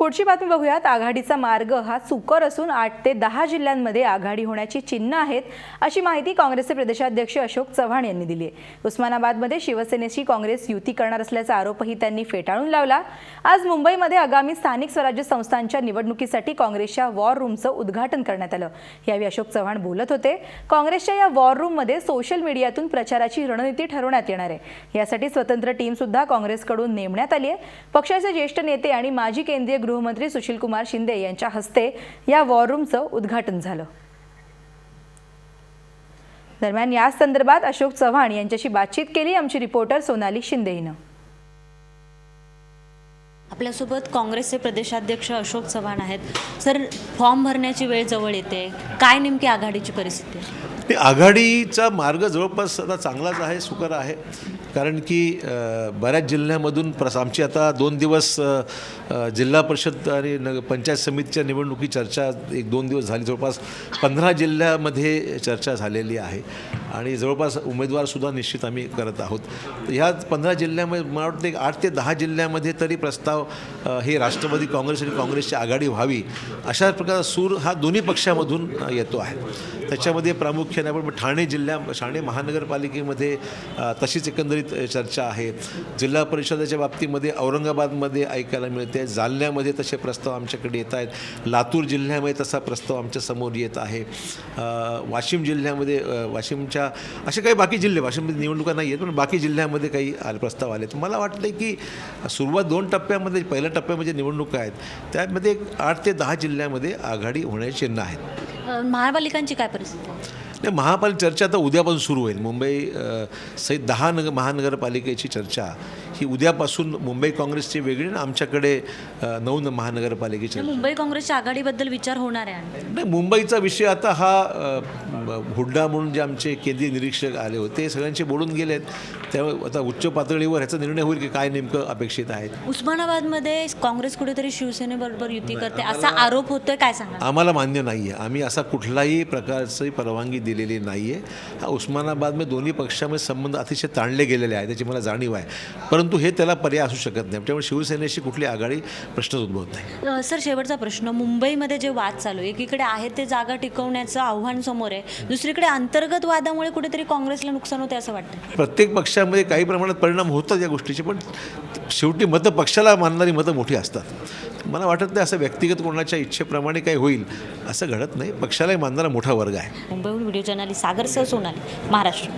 पुढची बातमी बघूयात. आघाडीचा मार्ग हा सुकर असून आठ ते दहा जिल्ह्यांमध्ये आघाडी होण्याची चिन्ह आहेत अशी माहिती काँग्रेसचे प्रदेशाध्यक्ष अशोक चव्हाण यांनी दिली आहे. उस्मानाबादमध्ये शिवसेनेशी काँग्रेस युती करणार असल्याचा आरोपही त्यांनी फेटाळून लावला. आज मुंबईमध्ये आगामी स्थानिक स्वराज्य संस्थांच्या निवडणुकीसाठी काँग्रेसच्या वॉर रूमचं उद्घाटन करण्यात आलं. यावेळी अशोक चव्हाण बोलत होते काँग्रेसच्या या वॉर रूममध्ये सोशल मीडियातून प्रचाराची रणनीती ठरवण्यात येणार आहे. यासाठी स्वतंत्र टीम सुद्धा काँग्रेसकडून नेमण्यात आली आहे. पक्षाचे ज्येष्ठ नेते आणि माजी केंद्रीय गृहमंत्री सुशीलकुमार शिंदे यांच्या हस्ते या वॉर रूमचं उद्घाटन झालं. दरम्यान या संदर्भात अशोक चव्हाण यांच्याशी बातचीत केली आमची रिपोर्टर सोनाली शिंदे हिनं. आपल्यासोबत काँग्रेसचे प्रदेशाध्यक्ष अशोक चव्हाण आहेत. सर फॉर्म भरण्याची वेळ जवळ येते. काय नेमकी आघाडीची परिस्थिती ते आघाडीचा मार्ग जवळपास आता चांगलाच आहे सुकर आहे. कारण की बऱ्याच जिल्ह्यामधून प्रस आमची आता दोन दिवस जिल्हा परिषद आणि न पंचायत समितीच्या निवडणुकी चर्चा एक दोन दिवस झाली. जवळपास पंधरा जिल्ह्यामध्ये चर्चा झालेली आहे. आणि जवळपास उमेदवारसुद्धा निश्चित आम्ही करत आहोत. तर ह्या पंधरा जिल्ह्यामध्ये मला वाटतं एक आठ ते दहा जिल्ह्यामध्ये तरी प्रस्ताव हे राष्ट्रवादी काँग्रेस आणि काँग्रेसची आघाडी व्हावी अशा प्रकारचा सूर हा दोन्ही पक्षामधून येतो आहे. त्याच्यामध्ये प्रामुख्याने आपण ठाणे जिल्ह्या ठाणे महानगरपालिकेमध्ये तशीच एकंदरीत चर्चा आहे. जिल्हा परिषदेच्या बाबतीमध्ये औरंगाबादमध्ये ऐकायला मिळते जालन्यामध्ये तसे प्रस्ताव आमच्याकडे येत आहेत लातूर जिल्ह्यामध्ये तसा प्रस्ताव आमच्यासमोर येत आहे. वाशिम जिल्ह्यामध्ये वाशिमच्या वाशिमच्या असे काही बाकी जिल्हे वाशिममध्ये म्हणजे निवडणुका नाही आहेत पण बाकी जिल्ह्यामध्ये काही आले प्रस्ताव आले. तर मला वाटतं की सुरुवात दोन टप्प्यामध्ये पहिल्या टप्प्यामध्ये निवडणुका आहेत त्यामध्ये आठ ते दहा जिल्ह्यामध्ये आघाडी होण्याचे चिन्ह आहेत. महापालिकांची काय परिस्थिती नाही महापालिका चर्चा आता उद्यापासून सुरू होईल. मुंबई सहित दहा नगर महानगरपालिकेची चर्चा ही उद्यापासून मुंबई काँग्रेसची वेगळी आणि आमच्याकडे नऊ महानगरपालिकेची मुंबई काँग्रेसच्या आघाडीबद्दल विचार होणार आहे नाही मुंबईचा विषय आता हा हुड्डा म्हणून जे आमचे केंद्रीय निरीक्षक आले होते सगळ्यांचे बोलून गेलेत. त्यामुळे आता उच्च पातळीवर ह्याचा निर्णय होईल की काय नेमकं अपेक्षित आहे. उस्मानाबादमध्ये काँग्रेस कुठेतरी शिवसेनेबरोबर युती करते असा आरोप होतोय काय सांगा आम्हाला मान्य नाही आहे आम्ही असा कुठलाही प्रकारची परवानगी दिलेली नाही आहे हा उस्मानाबादमध्ये दोन्ही पक्षामध्ये संबंध अतिशय ताणले गेलेले आहे त्याची मला जाणीव आहे. परंतु हे त्याला पर्याय असू शकत नाही. त्यामुळे शिवसेनेशी कुठली आघाडी प्रश्नच उद्भवत नाही. सर शेवटचा प्रश्न. मुंबईमध्ये जे वाद चालू आहे एकीकडे आहे ते जागा टिकवण्याचं आव्हान समोर आहे. दुसरीकडे अंतर्गत वादामुळे कुठेतरी काँग्रेसला नुकसान होते असं वाटतं प्रत्येक पक्षामध्ये काही प्रमाणात परिणाम होतात या गोष्टीचे पण शेवटी मतं पक्षाला मानणारी मतं मोठी असतात. मला वाटत नाही असं व्यक्तिगत कोणाच्या इच्छेप्रमाणे काही होईल असं घडत नाही. पक्षालाही मानणारा मोठा वर्ग आहे. मुंबईहून व्हिडिओ जर्नालिस्ट सागर सह सोनाली महाराष्ट्र.